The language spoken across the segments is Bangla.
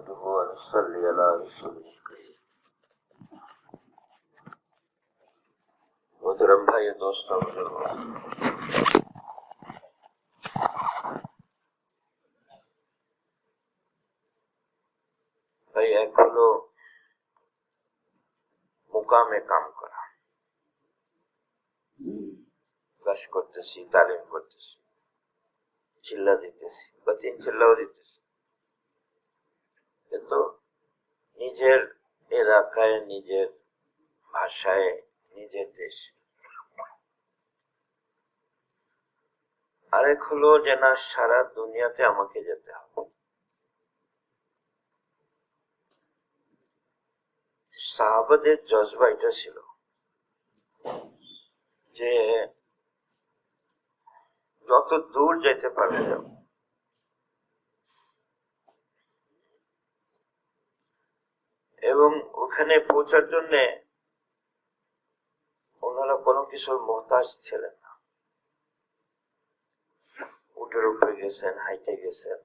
نحمده ونصلي على رسوله الكريم মোহতরম ভাই ও দোস্ত বুজুর্গ ভাই এক হলো মুকামে কাম করা ক্লাস করতেছি তালিম করতেছি চিল্লা দিতেছি বা তিন চিল্লাও দিতেছি কিন্তু নিজের এলাকায়, নিজের ভাষায়, নিজের দেশে। আরেক হলো যে না, সারা দুনিয়াতে আমাকে যেতে হবে। সাহাবাদের জজবা এটা ছিল যে যত দূর যেতে পারবে যাও এবং ওখানে পৌঁছার জন্য ওনারা কোনো কিছুর মহতাজ ছিলেন না। উটের উপরে গেছেন, হাইটে গেছেন।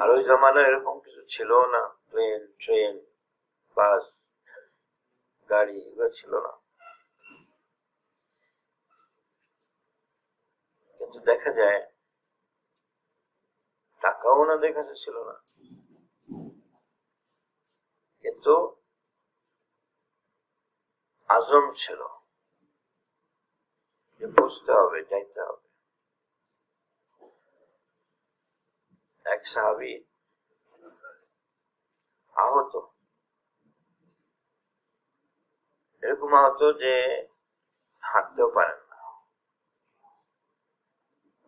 আর ওই জমানায় এরকম কিছু ছিল না, প্লেন, ট্রেন, বাস, গাড়ি এগুলো ছিল না। কিন্তু দেখা যায়, টাকাও ওনাদের কাছে ছিল না। কিন্তু আজম ছিল। যে বুঝতে হবে যাইতে হবে। এক সাহাবি আহত। এরকম আহত যে হাঁটতেও পারেন না।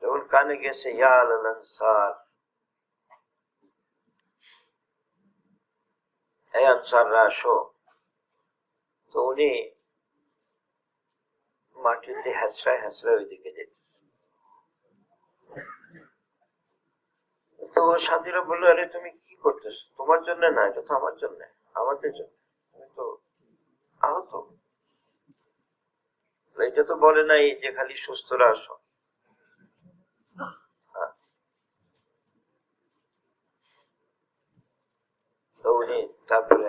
যখন কানে গেছে, ইয়া আল আনসার তো উনি মাটিতে হ্যাঁচড়ায় হ্যাঁচড়ায় ওইদিকে যেতেছে তো সাথীরা বলল, আরে, তুমি কি তোমার জন্য না, এটা তো আমার জন্য, আমাদের জন্য। তো আহত। এটা তো বলে নাই যে খালি সুস্থরা আসো। হ্যাঁ। তো উনি তারপরে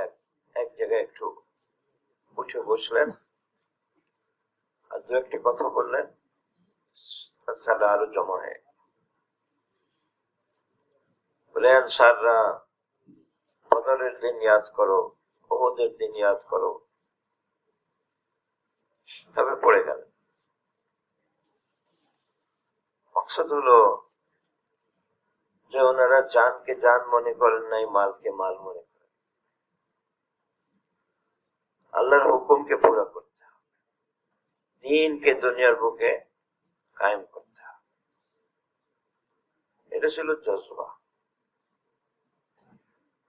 এক জায়গায় একটু উঠে বসলেন। আর দু একটি কথা বললেন তাহলে আরও জমা হয়ে। বলে আনসাররা বদরের দিন ইয়াদ করো ওদের দিন ইয়াদ করো। তবে পড়ে গেল। মকসদ হলো যে ওনারা জানকে জান মনে করেন নাই, মালকে মাল মনে করেন আল্লাহর হুকুমকে পুরা করতে হবে। দিনকে দুনিয়ার বুকে কায়েম করতে হবে। এটা ছিল জজবা।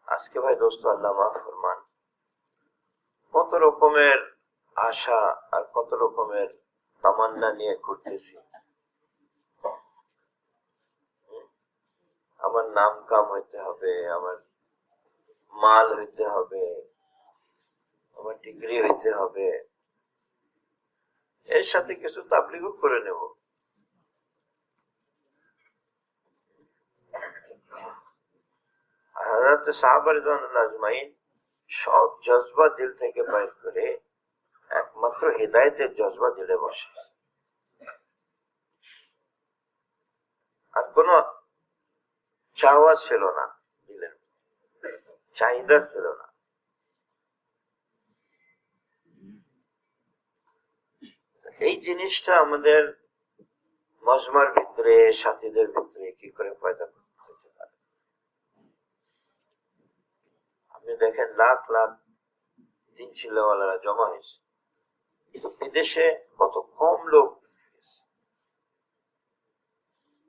আজকে ভাই দোস্ত, আল্লাহ মাফ ফরমান। কত রকমের আশা আর কত রকমের তামান্না নিয়ে ঘুরতেছি। আমার নাম কাম হইতে হবে, আমার মাল হইতে হবে আমার ডিগ্রি হইতে হবে। এর সাথে কিছু তাবলিগও করে নেব। একমাত্র হৃদায়তের জজবা দিলে বসে। আর কোন চাওয়া ছিল না দিলেন। চাহিদা ছিল না। এই জিনিসটা আমাদের মজমার ভিতরে, সাথীদের ভিতরে কি করে পয়দা করতে পারে? আপনি দেখেন, লাখ লাখ দিন ছিল জমা হয়েছে। বিদেশে কত কম লোক